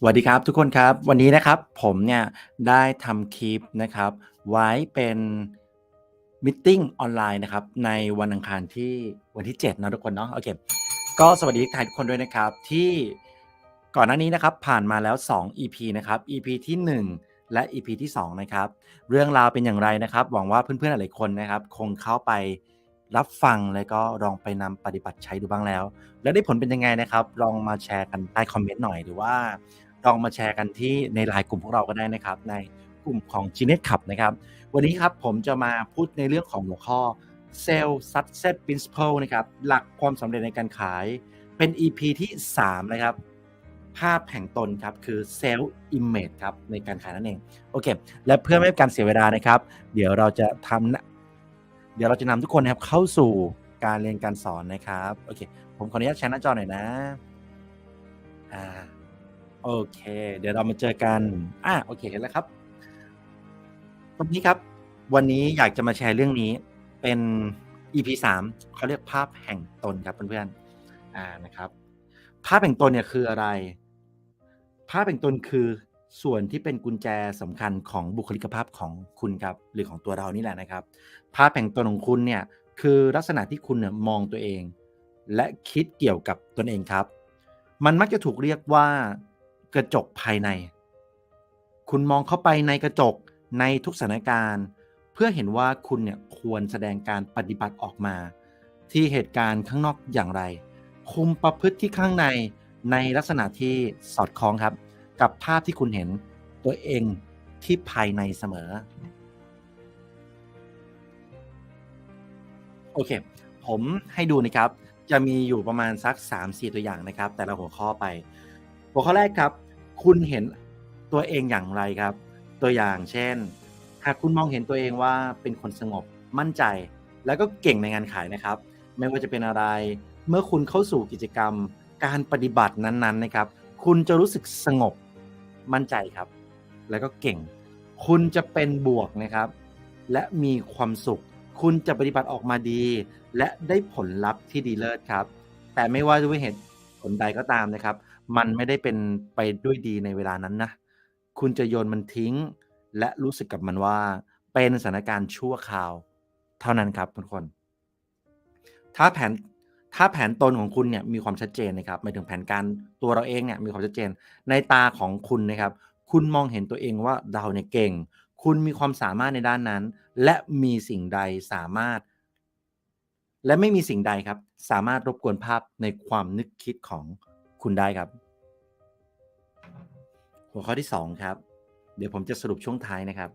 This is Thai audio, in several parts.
สวัสดีครับทุกคนครับ วันนี้นะครับผมเนี่ยได้ทำคลิปนะครับ ไว้เป็นมิทติ้งออนไลน์นะครับในวันอังคารที่วันที่7นะทุกคนเนาะโอเคก็สวัสดีทุกคนด้วยนะครับที่ก่อนหน้านี้นะครับผ่านมาแล้ว 2 EP นะครับ EP ที่ 1 และ EP ที่2นะครับเรื่องราวเป็นอย่างไรนะครับ หวังว่าเพื่อนๆหลายคนนะครับ คงเข้าไปรับฟังแล้วก็ลองไปนำปฏิบัติใช้ดูบ้างแล้ว แล้วได้ผลเป็นยังไงนะครับ ลองมาแชร์กันใต้คอมเมนต์หน่อยหรือว่า ลองมาแชร์กันที่ในไลน์กลุ่มพวกเราก็ได้นะครับ ในกลุ่มของ g n e t Club นะครับ วันนี้ครับผมจะมาพูดในเรื่องของหัวข้อ Sales Success Principle นะครับ หลักความสำเร็จในการขาย เป็น EP ที่3นะครับ ภาพแห่งตนครับ คือ Self Image ครับ ในการขายนั่นเอง โอเค และเพื่อไม่ให้การเสียเวลานะครับ เดี๋ยวเราจะทำเดี๋ยวเราจะนำทุกคนนะครับเข้าสู่การเรียนการสอนนะครับ โอเค ผมขออนุญาตแชร์หน้าจอหน่อยนะ อ่า โอเค เดี๋ยวเรามาเจอกัน อ่าโอเคเห็นแล้วครับวันนี้ครับ วันนี้อยากจะมาแชร์เรื่องนี้ เป็น EP 3เขาเรียกภาพแห่งตนครับเพื่อนๆอ่านะครับ ภาพแห่งตนเนี่ยคืออะไร ภาพแห่งตนคือส่วนที่เป็นกุญแจสำคัญของบุคลิกภาพของคุณครับ หรือของตัวเรานี่แหละนะครับ ภาพแห่งตนของคุณเนี่ยคือลักษณะที่คุณเนี่ยมองตัวเอง และคิดเกี่ยวกับตนเองครับ มันมักจะถูกเรียกว่า กระจกภายใน คุณมองเข้าไปในกระจกในทุกสถานการณ์ เพื่อเห็นว่าคุณเนี่ยควรแสดงการปฏิบัติออกมา ที่เหตุการณ์ข้างนอกอย่างไร คุมประพฤติที่ข้างในในลักษณะที่สอดคล้องครับ กับภาพที่คุณเห็นตัวเองที่ภายในเสมอ โอเค ผมให้ดูนะครับ จะมีอยู่ประมาณสัก 3-4 ตัวอย่างนะครับ แต่ละหัวข้อไป หัวข้อแรกครับ คุณเห็นตัวเองอย่างไรครับ ตัวอย่างเช่น หากคุณมองเห็นตัวเองว่าเป็นคนสงบมั่นใจ แล้วก็เก่งในงานขายนะครับ ไม่ว่าจะเป็นอะไร เมื่อคุณเข้าสู่กิจกรรม การปฏิบัตินั้นๆนะครับ คุณจะรู้สึกสงบมั่นใจครับ แล้วก็เก่ง คุณจะเป็นบวกนะครับ และมีความสุข คุณจะปฏิบัติออกมาดี และได้ผลลัพธ์ที่ดีเลิศครับ แต่ไม่ว่าด้วยเหตุผลใดก็ตามนะครับ มันไม่ได้เป็นไปด้วยดีในเวลานั้นนะ คุณจะโยนมันทิ้ง และรู้สึกกับมันว่า เป็นสถานการณ์ชั่วคราว เท่านั้นครับทุกคน ถ้าแผนถ้าแผนตนของคุณเนี่ยมีความชัดเจนนะครับหมายถึงแผนการตัวเราเองเนี่ยมีความชัดเจน ในตาของคุณนะครับ คุณมองเห็นตัวเองว่าเราเนี่ยเก่ง คุณมีความสามารถในด้านนั้น และมีสิ่งใดสามารถ และไม่มีสิ่งใดครับ สามารถรบกวนภาพในความนึกคิดของ คุณได้ครับ หัวข้อที่2ครับ เดี๋ยวผมจะสรุปช่วงท้ายนะครับ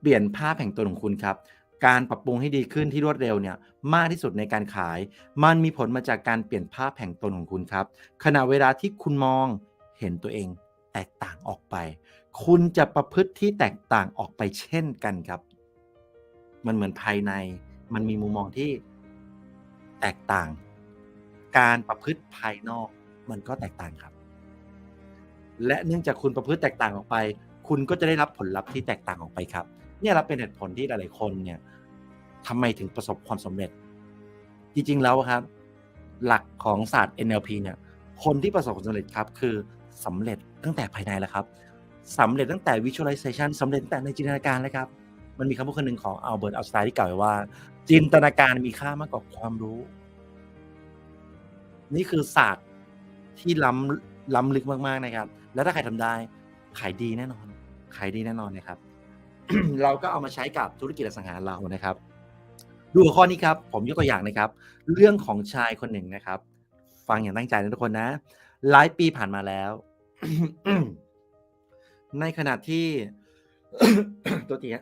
เปลี่ยนภาพแห่งตนของคุณครับ การปรับปรุงให้ดีขึ้นที่รวดเร็วเนี่ย มากที่สุดในการขาย มันมีผลมาจากการเปลี่ยนภาพแห่งตนของคุณครับ ขณะเวลาที่คุณมองเห็นตัวเองแตกต่างออกไป คุณจะประพฤติที่แตกต่างออกไปเช่นกันครับ มันเหมือนภายใน มันมีมุมมองที่แตกต่าง การประพฤติภายนอก มันก็แตกต่างครับ และเนื่องจากคุณประพฤติแตกต่างออกไป คุณก็จะได้รับผลลัพธ์ที่แตกต่างออกไปครับ เนี่ยเราเป็นเหตุผลที่หลาย ๆ คนเนี่ยทำไมถึงประสบความสำเร็จ จริง ๆ แล้วครับ หลักของศาสตร์ NLP เนี่ย คนที่ประสบความสำเร็จครับ คือสำเร็จตั้งแต่ภายในแล้วครับสำเร็จตั้งแต่ visualization สำเร็จตั้งแต่ในจินตนาการแล้วครับ มันมีคำพูดคนหนึ่งของอัลเบิร์ตอัลสไตน์ที่กล่าวไว้ว่า จินตนาการมีค่ามากกว่าความรู้ นี่คือศาสตร์ ที่ล้ำล้ำลึกมากๆนะครับ แล้วถ้าใครทำได้ขายดีแน่นอน ขายดีแน่นอนนะครับ เราก็เอามาใช้กับธุรกิจอสังหาเรานะครับ ดูหัวข้อนี้ครับ ผมยกตัวอย่างนะครับ เรื่องของชายคนหนึ่งนะครับ ฟังอย่างตั้งใจนะทุกคนนะ หลายปีผ่านมาแล้ว ในขณะที่ตัวเตี้ย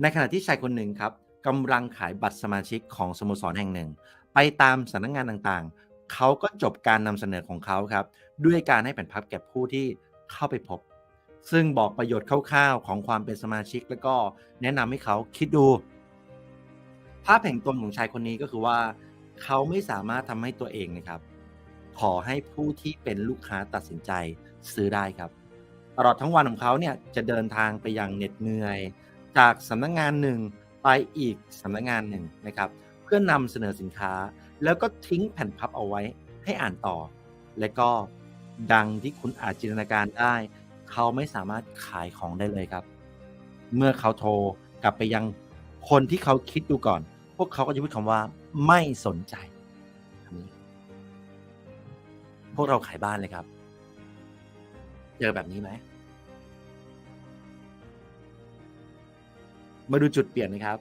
ในขณะที่ชายคนหนึ่งครับกำลังขายบัตรสมาชิกของสโมสรแห่งหนึ่ง ไปตามสำนักงานต่างๆ เขาก็จบการนำเสนอของเขาครับ ด้วยการให้แผ่นพับแก่ผู้ที่เข้าไปพบ ซึ่งบอกประโยชน์คร่าวๆของความเป็นสมาชิก แล้วก็แนะนำให้เขาคิดดู ภาพแห่งตนของชายคนนี้ก็คือว่า เขาไม่สามารถทำให้ตัวเองนะครับ ขอให้ผู้ที่เป็นลูกค้าตัดสินใจซื้อได้ครับ ตลอดทั้งวันของเขาเนี่ยจะเดินทางไปอย่างเหน็ดเหนื่อย จากสำนักงงานหนึ่งไปอีกสำนักงงานหนึ่งนะครับ เพื่อนำเสนอสินค้า แล้วก็ทิ้งแผ่นพับเอาไว้ให้อ่านต่อ และก็ดังที่คุณอาจจินตนาการได้ เขาไม่สามารถขายของได้เลยครับ เมื่อเขาโทรกลับไปยังคนที่เขาคิดดูก่อน พวกเขาก็จะพูดคำว่าไม่สนใจนพวกเราขายบ้านเลยครับ เจอแบบนี้ไหม มาดูจุดเปลี่ยนนะครับ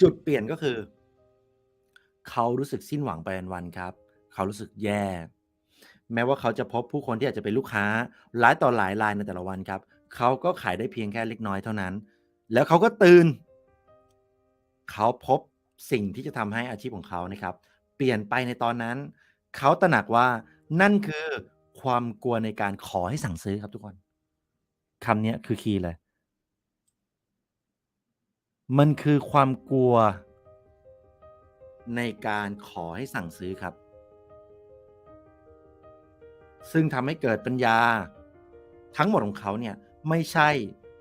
จุดเปลี่ยนก็คือ เขารู้สึกสิ้นหวังไปวันๆครับ เขารู้สึกแย่ แม้ว่าเขาจะพบผู้คนที่อาจจะเป็นลูกค้าหลายต่อหลายรายในแต่ละวันครับ เขาก็ขายได้เพียงแค่เล็กน้อยเท่านั้น แล้วเขาก็ตื่น เขาพบสิ่งที่จะทำให้อาชีพของเขานะครับ เปลี่ยนไปในตอนนั้น เขาตระหนักว่านั่นคือความกลัวในการขอให้สั่งซื้อครับทุกคนคำนี้คือคีย์เลย มันคือความกลัว ในการขอให้สั่งซื้อครับ ซึ่งทำให้เกิดปัญญา ทั้งหมดของเขาเนี่ยไม่ใช่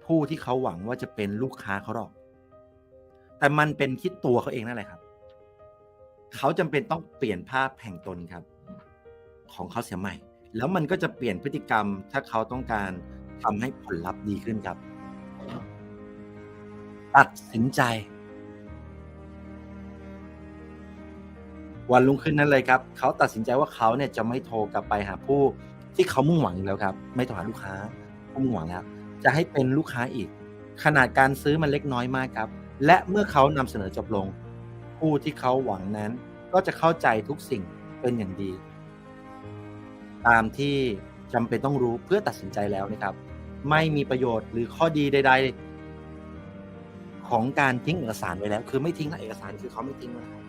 ผู้ที่เขาหวังว่าจะเป็นลูกค้าเขาหรอก แต่มันเป็นที่ตัวเขาเองนั่นแหละครับ เขาจำเป็นต้องเปลี่ยนภาพแห่งตนครับ ของเขาเสียใหม่ แล้วมันก็จะเปลี่ยนพฤติกรรมถ้าเขาต้องการทำให้ผลลัพธ์ดีขึ้นครับ ตัดสินใจ วันรุ่งขึ้นนั้นเลยครับ เขาตัดสินใจว่าเขาเนี่ยจะไม่โทรกลับไปหาผู้ที่เขามุ่งหวังอยู่แล้วครับ ไม่โทรหาลูกค้าผู้มุ่งหวังแล้วจะให้เป็นลูกค้าอีก ขนาดการซื้อมันเล็กน้อยมากครับ และเมื่อเขานำเสนอจบลง ผู้ที่เขาหวังนั้น ก็จะเข้าใจทุกสิ่งเป็นอย่างดี ตามที่จำเป็นต้องรู้เพื่อตัดสินใจแล้วนะครับ ไม่มีประโยชน์หรือข้อดีใด ๆ ของการทิ้งเอกสารไว้แล้ว คือไม่ทิ้งนะเอกสารคือเขาไม่ทิ้งนะครับ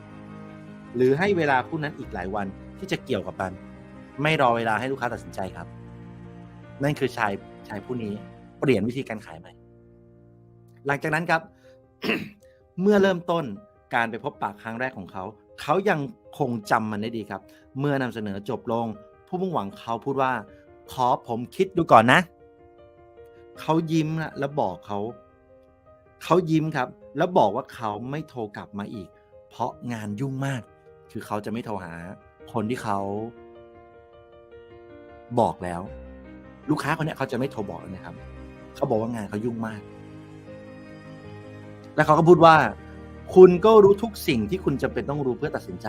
หรือให้เวลาผู้นั้นอีกหลายวันที่จะเกี่ยวกับมัน ไม่รอเวลาให้ลูกค้าตัดสินใจครับ นั่นคือชายชายผู้นี้เปลี่ยนวิธีการขายใหม่ หลังจากนั้นครับ เมื่อเริ่มต้นการไปพบปากครั้งแรกของเขา เขายังคงจำมันได้ดีครับ เมื่อนำเสนอจบลง ผู้มุ่งหวังเขาพูดว่า ขอผมคิดดูก่อนนะ เขายิ้มนะแล้วบอกเขา เขายิ้มครับ แล้วบอกว่าเขาไม่โทรกลับมาอีก เพราะงานยุ่งมาก คือเขาจะไม่โทรหา คนที่เขาบอกแล้ว ลูกค้าคนนี้เขาจะไม่โทรบอกแล้วนะครับ เขาบอกว่างานเขายุ่งมาก แล้วเขาก็พูดว่า คุณก็รู้ทุกสิ่งที่คุณจำเป็นต้องรู้เพื่อตัดสินใจ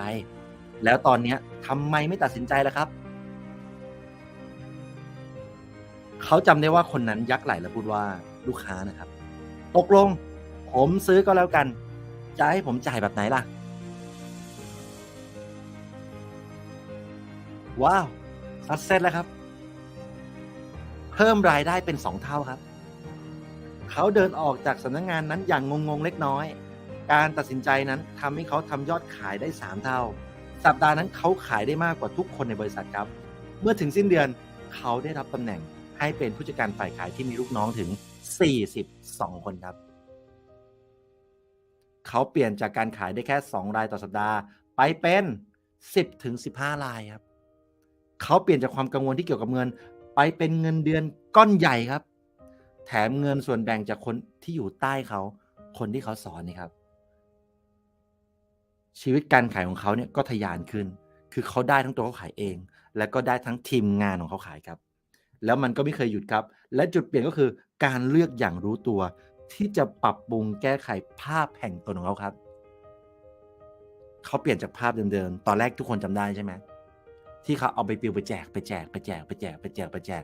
แล้วตอนเนี้ยทำไมไม่ตัดสินใจล่ะครับ เขาจำได้ว่าคนนั้นยักไหลแล้วพูดว่าลูกค้านะครับ ตกลง ผมซื้อก็แล้วกัน จะให้ผมจ่ายแบบไหนล่ะ ว้าวซัดเซ็ตแล้วครับ เพิ่มรายได้เป็นสองเท่าครับ เขาเดินออกจากสำนักงงานนั้นอย่างงงๆเล็กน้อย การตัดสินใจนั้นทำให้เขาทำยอดขายได้3เท่า สัปดาห์นั้นเขาขายได้มากกว่าทุกคนในบริษัทครับ เมื่อถึงสิ้นเดือนเขาได้รับตำแหน่งให้เป็นผู้จัดการฝ่ายขายที่มีลูกน้องถึง 42 คนครับ เขาเปลี่ยนจากการขายได้แค่ 2 รายต่อสัปดาห์ ไปเป็น 10ถึง15 รายครับ เขาเปลี่ยนจากความกังวลที่เกี่ยวกับเงิน ไปเป็นเงินเดือนก้อนใหญ่ครับ แถมเงินส่วนแบ่งจากคนที่อยู่ใต้เขาคนที่เขาสอนนี่ครับ ชีวิตการขายของเขาเนี่ยก็ทะยานขึ้น คือเขาได้ทั้งตัวเขาขายเอง และก็ได้ทั้งทีมงานของเขาขายครับ แล้วมันก็ไม่เคยหยุดครับ และจุดเปลี่ยนก็คือการเลือกอย่างรู้ตัว ที่จะปรับปรุงแก้ไขภาพแห่งตนของเขาครับ เขาเปลี่ยนจากภาพเดิมๆ ตอนแรกทุกคนจำได้ใช่ไหมที่เขาเอาไปปิวไปแจกไปแจกไปแจกไปแจกไปแจกไปแจก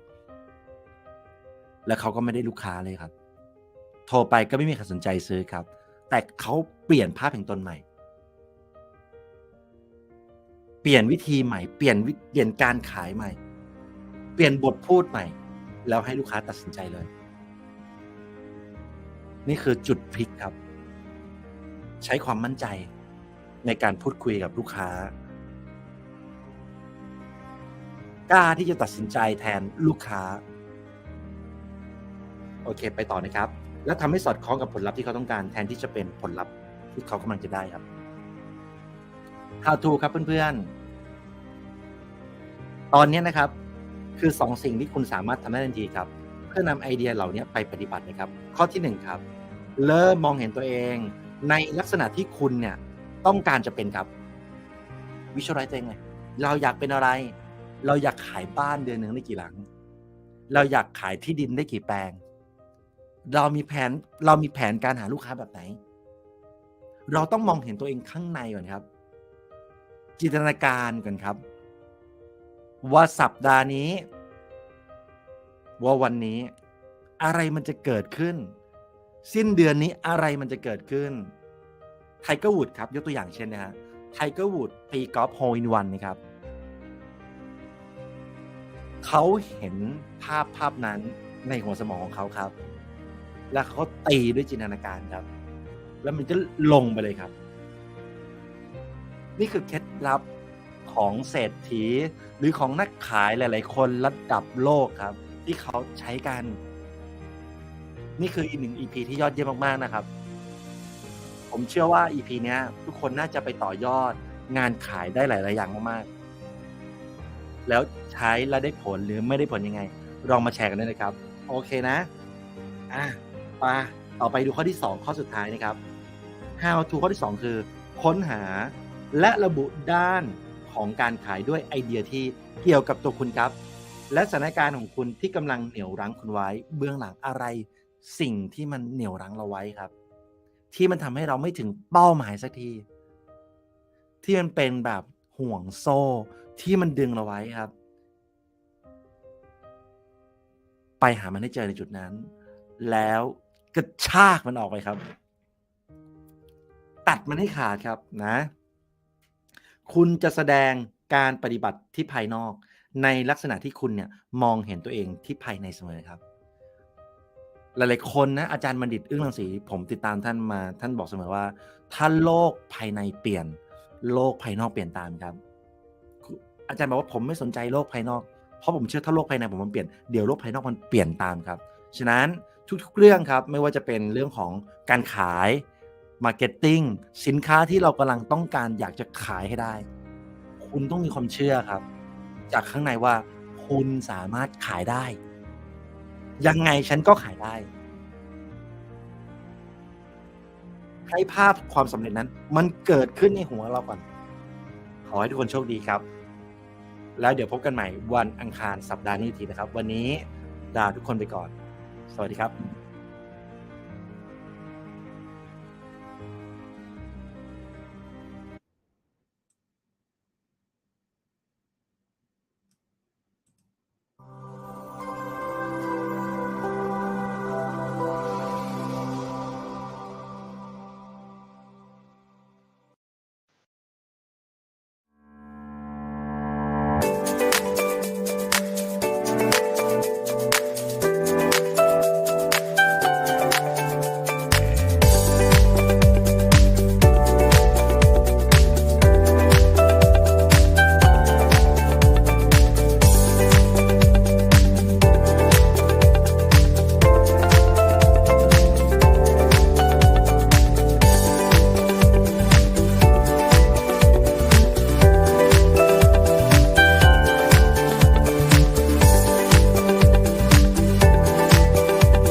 แล้วเขาก็ไม่ได้ลูกค้าเลยครับ โทรไปก็ไม่มีใครสนใจซื้อครับ แต่เขาเปลี่ยนภาพแห่งตนใหม่ เปลี่ยนวิธีใหม่ เปลี่ยนวิเปลี่ยนการขายใหม่ เปลี่ยนบทพูดใหม่ แล้วให้ลูกค้าตัดสินใจเลย นี่คือจุดพลิกครับ ใช้ความมั่นใจในการพูดคุยกับลูกค้ากล้าที่จะตัดสินใจแทนลูกค้า โอเค ไปต่อนะครับ แล้วทำให้สอดคล้องกับผลลัพธ์ที่เขาต้องการแทนที่จะเป็นผลลัพธ์ที่เขากำลังจะได้ครับ How to ครับเพื่อนๆ ตอนนี้นะครับ คือสองสิ่งที่คุณสามารถทำได้ทันทีครับ เพื่อนำไอเดียเหล่านี้ไปปฏิบัตินะครับ ข้อที่หนึ่งครับ เริ่มมองเห็นตัวเอง ในลักษณะที่คุณเนี่ยต้องการจะเป็นครับ วิชวลไลซ์เองเลยเราอยากเป็นอะไร เราอยากขายบ้านเดือนหนึ่งได้กี่หลัง เราอยากขายที่ดินได้กี่แปลง เรามีแผนเรามีแผนการหาลูกค้าแบบไหน เราต้องมองเห็นตัวเองข้างในก่อนครับ จินตนาการก่อนครับ ว่าสัปดาห์นี้ ว่าวันนี้ อะไรมันจะเกิดขึ้น สิ้นเดือนนี้อะไรมันจะเกิดขึ้นไทเกอร์วูดครับ ยกตัวอย่างเช่นนะฮะไทเกอร์วูดตีกอล์ฟโฮอินวันนะครับเขาเห็นภาพภาพนั้นในหัวสมองของเขาครับ แล้วเขาตีด้วยจินตนาการครับ แล้วมันก็ลงไปเลยครับ นี่คือเคล็ดลับ ของเศรษฐี หรือของนักขายหลาย ๆ คนระดับโลกครับ ที่เขาใช้กัน นี่คืออีกหนึ่ง EP ที่ยอดเยี่ยมมาก ๆ นะครับ ผมเชื่อว่า EP เนี้ย ทุกคนน่าจะไปต่อยอดงานขายได้หลาย ๆ อย่างมากๆ แล้วใช้แล้วได้ผลหรือไม่ได้ผลยังไง ลองมาแชร์กันด้วยนะครับ โอเคนะ อะมาต่อไปดูข้อที่ 2 ข้อสุดท้ายนะครับ How to ข้อที่ 2 คือ ค้นหาและระบุด้าน ของการขายด้วยไอเดียที่เกี่ยวกับตัวคุณครับ และสถานการณ์ของคุณที่กำลังเหนี่ยวรั้งคุณไว้ เบื้องหลังอะไร สิ่งที่มันเหนี่ยวรั้งเราไว้ครับ ที่มันทำให้เราไม่ถึงเป้าหมายสักที ที่มันเป็นแบบห่วงโซ่ที่มันดึงเราไว้ครับ ไปหามันให้เจอในจุดนั้น แล้วกระชากมันออกไปครับ ตัดมันให้ขาดครับนะ คุณจะแสดงการปฏิบัติที่ภายนอก ในลักษณะที่คุณเนี่ยมองเห็นตัวเองที่ภายในเสมอครับ หลายๆคนนะอาจารย์บัณฑิตอึ้งรังสีผมติดตามท่านมาท่านบอกเสมอว่า ถ้าโลกภายในเปลี่ยน โลกภายนอกเปลี่ยนตามครับ อาจารย์บอกว่าผมไม่สนใจโลกภายนอกเพราะผมเชื่อถ้าโลกภายในผมมันเปลี่ยนเดี๋ยวโลกภายนอกมันเปลี่ยนตามครับ ฉะนั้นทุกๆเรื่องครับไม่ว่าจะเป็นเรื่องของการขาย มาร์เก็ตติ้งสินค้าที่เรากำลังต้องการอยากจะขายให้ได้ คุณต้องมีความเชื่อครับ จากข้างในว่า คุณสามารถขายได้ ยังไงฉันก็ขายได้ให้ภาพความสำเร็จนั้น มันเกิดขึ้นในหัวเราก่อน ขอให้ทุกคนโชคดีครับ แล้วเดี๋ยวพบกันใหม่วันอังคารสัปดาห์นี้ทีนะครับ วันนี้ลาทุกคนไปก่อน สวัสดีครับ